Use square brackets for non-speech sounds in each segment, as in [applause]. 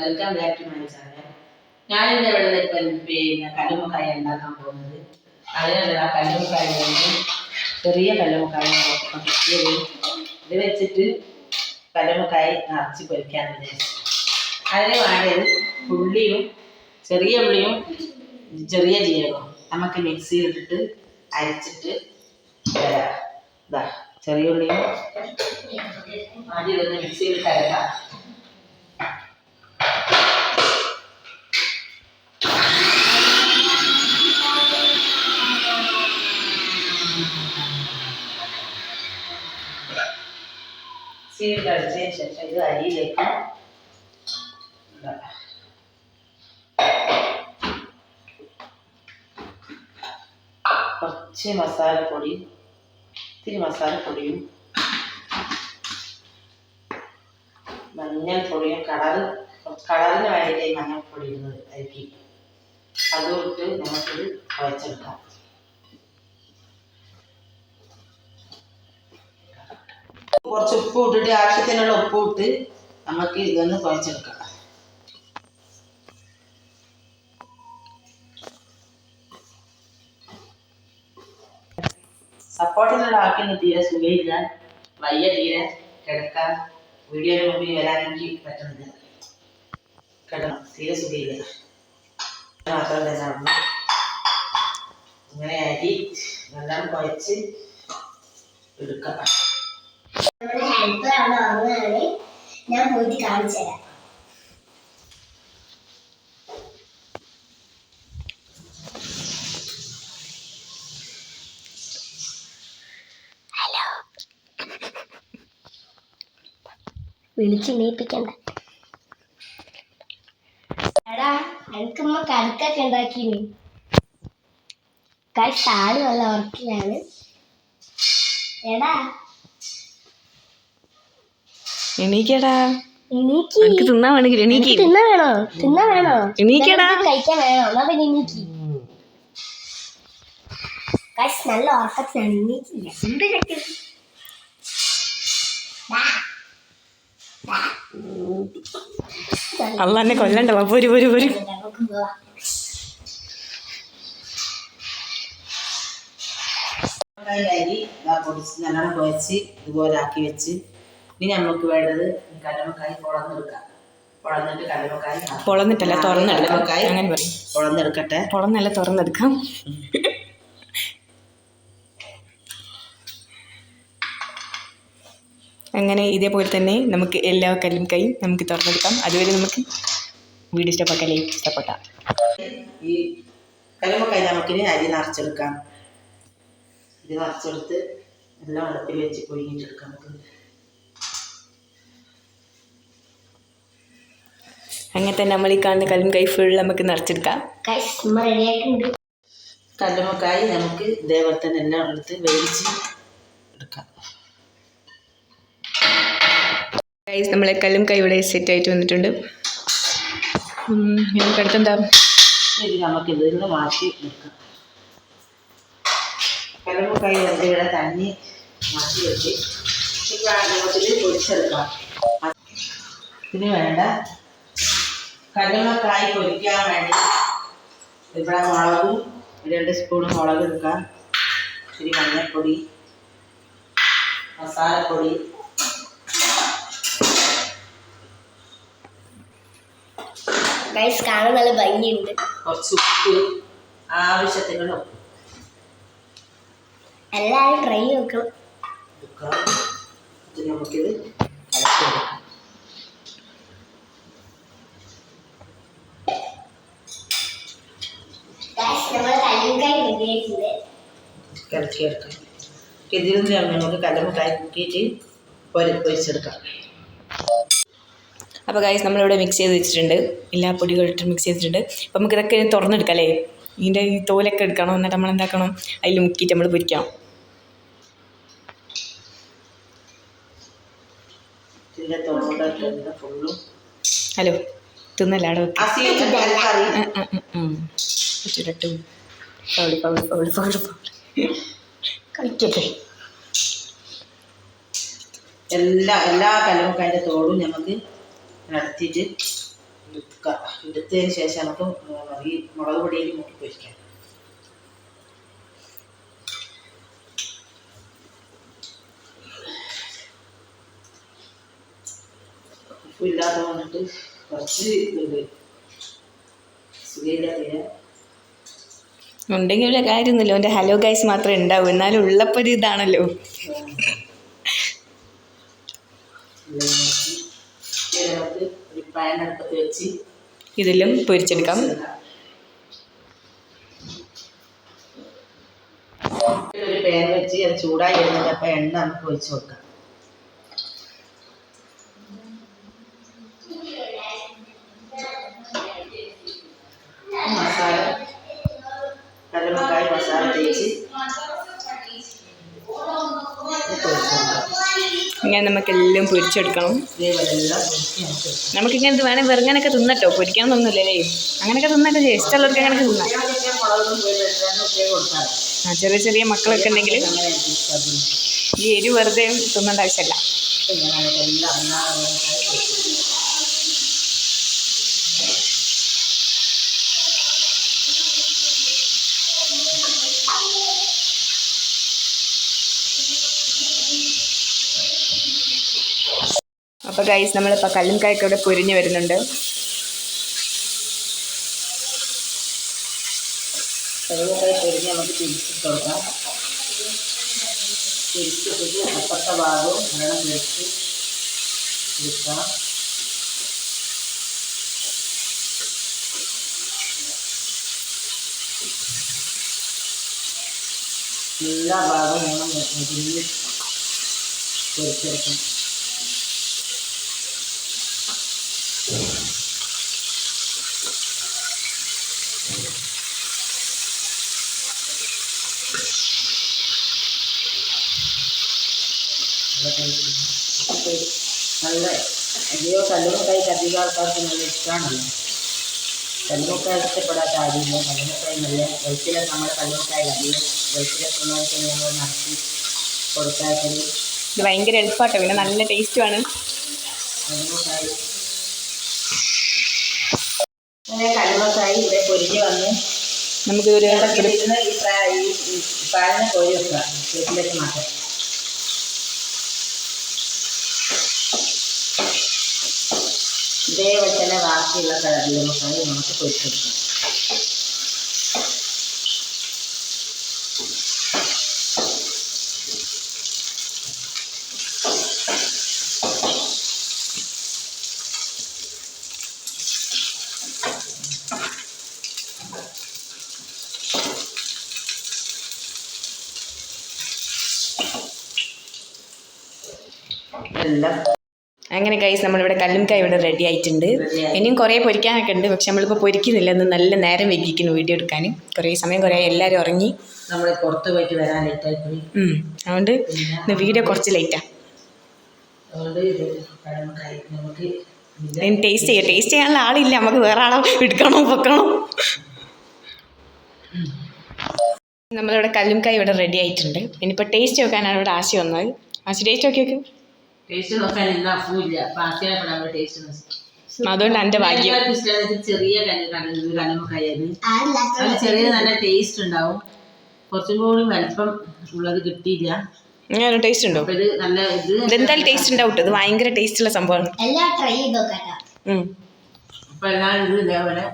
Welcome back to my channel ഞാൻ ഇന്ന് ഇവിടെ ഇപ്പം പിന്നെ കല്ലുമുക്കായ ഉണ്ടാക്കാൻ പോകുന്നത്. അതിനുള്ള ആ കല്ലുമുക്കായ ചെറിയ കല്ലുമുക്കായ കിട്ടിയത് ഇത് വെച്ചിട്ട് കല്ലുമ്മക്കായ നിറച്ച് പൊരിക്കാൻ അതിന് വേണ്ടത് ഉള്ളിയും ചെറിയ ഉള്ളിയും ചെറിയ ജീരകവും നമുക്ക് മിക്സിയിലിട്ടിട്ട് അരച്ചിട്ട് ഇതാ ചെറിയ ഉള്ളിയും ആദ്യം ഇതൊന്ന് മിക്സിയിലിട്ട് അരക്കാം. മിക്സിയിൽ അടിച്ചതിന് ശേഷം ഇത് അരിയിലേക്ക്. കുറച്ച് മസാലപ്പൊടി ഇത്തിരി മസാലപ്പൊടിയും മഞ്ഞൾപ്പൊടിയും കളർ കളറിന് വേണ്ടിയിട്ട് മഞ്ഞൾപ്പൊടി ഇടുന്നത് അരിക്ക് അതുകൊണ്ട് നമുക്കിത് കുഴച്ചെടുക്കാം കുറച്ച് ഉപ്പ് ഇട്ടിട്ട് ആവശ്യത്തിനുള്ള ഉപ്പ് ഇട്ട് നമുക്ക് ഇതൊന്ന് കുഴച്ചെടുക്കാം. സപ്പോർട്ടിനുള്ള ആക്കിന് തീരെ സുഖമില്ല വയ്യ തീരെ കിടക്കാൻ. വീഡിയോയുടെ മുമ്പിൽ വരാൻ എനിക്ക് പറ്റുന്നില്ല. കിടണം തീരെ സുഖമില്ല മാത്രം തന്നെ ഇങ്ങനെ അരി നല്ലോണം കുഴച്ച് എടുക്കാം. ഹെൽപ്പർ അവിടെ വന്നതാണ് ഞാൻ പോയിട്ട് കാണിച്ചു തരാം. വിളിച്ച് നീപ്പിക്കണ്ട എടാ എനിക്കമ്മ കടുക്കൊക്കെ ഉണ്ടാക്കിന്. കായ് താട് നല്ല ഉറക്കിലാണ് എടാ എണീക്കടാ. എനിക്ക് തിന്നാൻ വേണമെങ്കിൽ എണീക്ക്. എനിക്ക് തിന്നാൻ വേണോ? തിന്നാ വേണോ? എണീക്കടാ. കഴിക്കാൻ വേണോ? എന്നാ പിന്നെ എണീക്ക്. നല്ല ഉറക്കത്തിലാണ്. എണീക്കില്ല എന്ത് ചക്കി അല്ല എന്നെ കൊല്ലണ്ട പൊരു പൊരു പൊരു അരി ഇതാ പൊടിച്ച് നല്ലോണം കുഴച്ച് ഇതുപോലെ ആക്കി വെച്ച് ഇനി നമുക്ക് വേണ്ടത് കടമക്കായി കുളന്നെടുക്കാം കുളന്നിട്ട് കടമക്കായി പൊളന്നിട്ടല്ല തുറന്നെടുക്കാം. അങ്ങനെ പറയും? കുളന്നെടുക്കട്ടെ പൊളന്നല്ല തുറന്നെടുക്കാം. അങ്ങനെ ഇതേപോലെ തന്നെ നമുക്ക് എല്ലാ കല്ലും കൈ നമുക്ക് തുറന്നെടുക്കാം. അതുവരെ നമുക്ക് വീട് ഇഷ്ടപ്പെട്ടല്ലേ ഇഷ്ടപ്പെട്ട. ഈ കടമക്കായി നമുക്കിനി അരി നിറച്ചെടുക്കാം. ഇത് നിറച്ചെടുത്ത് എല്ലാം വെള്ളത്തിൽ വെച്ച് പുഴുങ്ങിയിട്ടെടുക്കാം. നമുക്ക് അങ്ങനെ തന്നെ നമ്മൾ ഈ കാണുന്ന കല്ലും കൈ ഫുൾ നമുക്ക് നിറച്ചെടുക്കാം. കല്ലുമക്കായി നമുക്ക് ഇതേപോലെ തന്നെ എല്ലാം എടുത്ത് വേവിച്ച് എടുക്കാം. ഗൈസ് നമ്മളെ കല്ലും കൈ ഇവിടെ സെറ്റ് ആയിട്ട് വന്നിട്ടുണ്ട്. നമുക്ക് അടുത്തെന്താ? ഇത് നമുക്ക് ഇതിൽ നിന്ന് മാറ്റി എടുക്കാം. കൈ വെറുതെ ഇവിടെ തന്നെ മാറ്റി വെച്ച് നമുക്കിത് പൊരിച്ചെടുക്കാം ഇതിന് വേണ്ട കല്ലുമ്മക്കായി പൊരിക്കാൻ വേണ്ടി ഇവിടെ മുളകും രണ്ട് സ്പൂൺ മുളക് എടുക്കാം. ഇത്തിരി മഞ്ഞൾപ്പൊടി മസാലപ്പൊടി. ഗൈസ് കാണാൻ നല്ല ഭംഗിയുണ്ട്. കുറച്ച് ഉപ്പ് ആവശ്യത്തിനുള്ള ഉപ്പ്. എല്ലാവരും ട്രൈ നോക്കണം നമുക്കിത് കലക്കിയെടുക്കാം ഗൈസ് നമ്മൾ കല്ലുകായി റെഡിയായിട്ടുണ്ട് കലക്കിയെടുക്കാം. ഇതിൽ നിന്ന് നമുക്ക് കലമുക്കായി കൂട്ടിയിട്ട് പൊരി പൊരിച്ചെടുക്കാം. അപ്പോൾ ഗൈസ് നമ്മളിവിടെ മിക്സ് ചെയ്ത് വെച്ചിട്ടുണ്ട്. എല്ലാ പൊടികളിട്ട് മിക്സ് ചെയ്തിട്ടുണ്ട്. അപ്പോൾ നമുക്ക് ഇതൊക്കെ തുറന്നെടുക്കാം അല്ലേ ഇതിന്റെ ഈ തോലൊക്കെ എടുക്കണം? എന്നിട്ട് നമ്മൾ എന്താക്കണം? അതിൽ മുക്കിയിട്ട് നമ്മൾ പൊരിക്കണം ഹലോ തിന്നല്ല അവിടെ വെച്ചിട്ടു ഫൗൾ ഫൗൾ ഫൗൾ ഫൗൾ കളിക്കട്ടെ. എല്ലാ എല്ലാ അതിന്റെ തോടും നമുക്ക് നടത്തിയിട്ട് എടുക്കുക എടുത്തതിന് ശേഷം നമുക്ക് ഈ മുളക് പൊടിയിൽ മുട്ടി പൊരിക്കാം. ഉപ്പില്ലാതെ വന്നിട്ട് കുറച്ച് ഇതുണ്ട് സുഖയില്ല തീരെ ഉണ്ടെങ്കിൽ വലിയ കാര്യമൊന്നുമില്ല. എന്റെ ഹലോ ഗൈസ് മാത്രമേ ഉണ്ടാവൂ. എന്നാലും ഉള്ളപ്പോൾ ഒരു ഇതാണല്ലോ. ഇതിലും പൊരിച്ചെടുക്കാം. ഒരു പാൻ വെച്ച് അത് ചൂടായി വരുന്നത് അപ്പം എണ്ണ നമുക്ക് ഒഴിച്ച് കൊടുക്കാം മസാല കൊടുക്കാം. ഇങ്ങനെ നമുക്കെല്ലാം പൊരിച്ചെടുക്കണം. നമുക്കിങ്ങനെ ഇത് വേണേൽ വെറുങ്ങനൊക്കെ തിന്നട്ടോ പൊരിക്കാമെന്നൊന്നുമില്ലല്ലേ അങ്ങനെയൊക്കെ തിന്നട്ടെ ഇഷ്ടമുള്ളവർക്ക് അങ്ങനെയൊക്കെ തിന്നാം ആ ചെറിയ ചെറിയ മക്കളൊക്കെ ഉണ്ടെങ്കിൽ ഈ എരി വെറുതെ തിന്നേണ്ട ആവശ്യമില്ല അപ്പോൾ ഗൈസ് നമ്മളിപ്പോൾ കല്ലും കായൊക്കെ ഇവിടെ പൊരിഞ്ഞ് വരുന്നുണ്ട്. നമുക്ക് എല്ലാ ഭാഗവും ഞങ്ങൾ മുരിഞ്ഞ് പൊരിച്ചെടുക്കാം നല്ല അയ്യോ കല്ലുമുട്ടായി അധികം ആൾക്കാർക്ക് നല്ല ഇഷ്ടമാണല്ലോ. കല്ലുമുട്ടായി ഇഷ്ടപ്പെടാത്ത ആരുമില്ല. കല്ലുമുട്ടായി നല്ല വയറ്റില നമ്മുടെ കല്ലുമുട്ടായി അധികം വയറ്റിലൊക്കെ ഉള്ളവർക്ക് ഞങ്ങൾ നടത്തി കൊടുത്താൽ ഭയങ്കര എളുപ്പമാട്ടോ പിന്നെ നല്ല ടേസ്റ്റുമാണ് കല്ലുമുക്കായി അങ്ങനെ കല്ലുമുക്കായി ഇവിടെ പൊരിഞ്ഞ് വന്ന് നമുക്കിതൊരു ഒരു പാലിനെ കോരി വെക്കുക. വീട്ടിലേക്ക് മാറ്റാം ഇതേപോലെ തന്നെ ബാക്കിയുള്ള കല്ലുമുക്കായി നമുക്ക് പൊരിച്ചെടുക്കാം എല്ലാം അങ്ങനെ കൈസ് നമ്മളിവിടെ കല്ലുംകായ ഇവിടെ റെഡി ആയിട്ടുണ്ട്. ഇനിയും കുറേ പൊരിക്കാനൊക്കെ ഉണ്ട് പക്ഷെ നമ്മളിപ്പോൾ പൊരിക്കുന്നില്ല. ഇന്ന് നല്ല നേരം വൈകിക്കുന്നു വീഡിയോ എടുക്കാൻ. കുറേ സമയം കുറേ എല്ലാവരും ഉറങ്ങി. നമ്മൾ പുറത്ത് പോയിട്ട് വരാൻ ലേറ്റായി പോയി. അതുകൊണ്ട് ഇന്ന് വീഡിയോ കുറച്ച് ലേറ്റാണ് ടേസ്റ്റ് ചെയ്യാം. ടേസ്റ്റ് ചെയ്യാനുള്ള ആളില്ല. നമുക്ക് വേറെ ആളെ എടുക്കണോ വെക്കണോ? നമ്മളിവിടെ കല്ലുംകായ ഇവിടെ റെഡി ആയിട്ടുണ്ട്. ഇനിയിപ്പോൾ ടേസ്റ്റ് നോക്കാനാണ് ഇവിടെ ആശയം വന്നത്. ആശ ടേസ്റ്റ് നോക്കി നോക്കും ടേസ്റ്റ് നോക്കാൻ ഇന്ന് അഫൂല്ല. അപ്പൊ ആക്കിയപ്പോഴാണ് ടേസ്റ്റ് അതുകൊണ്ട് എന്റെ ഭാഗ്യം. ഇഷ്ടമായത് ചെറിയ അത് ചെറിയ നല്ല ടേസ്റ്റ് ഉണ്ടാവും. കുറച്ചും കൂടി വലിപ്പം ഉള്ളത് കിട്ടിയില്ല. അങ്ങനെ ടേസ്റ്റ് ഉണ്ടോ? ഇത് നല്ല ഇത് ഇതെന്തായാലും ടേസ്റ്റ് ഉണ്ടാവും. ഇത് ഭയങ്കര ടേസ്റ്റുള്ള സംഭവമാണ്. എല്ലാം ട്രൈ ചെയ്ത് നോക്കട്ടെ. ഉം. അപ്പൊ എല്ലാവരും ഇത് ഇതേപോലെ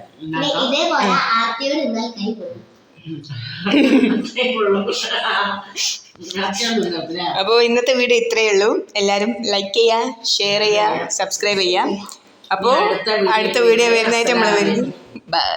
ഇതേപോലെ ആർത്തിയോട് കൈ പോകും. [laughs] [laughs] അപ്പോൾ ഇന്നത്തെ വീഡിയോ ഇത്രയേ ഉള്ളൂ. എല്ലാവരും ലൈക്ക് ചെയ്യുക ഷെയർ ചെയ്യുക സബ്സ്ക്രൈബ് ചെയ്യുക അപ്പോൾ അടുത്ത വീഡിയോ വരുന്നതായിട്ട് നമ്മൾ വരുന്നു ബൈ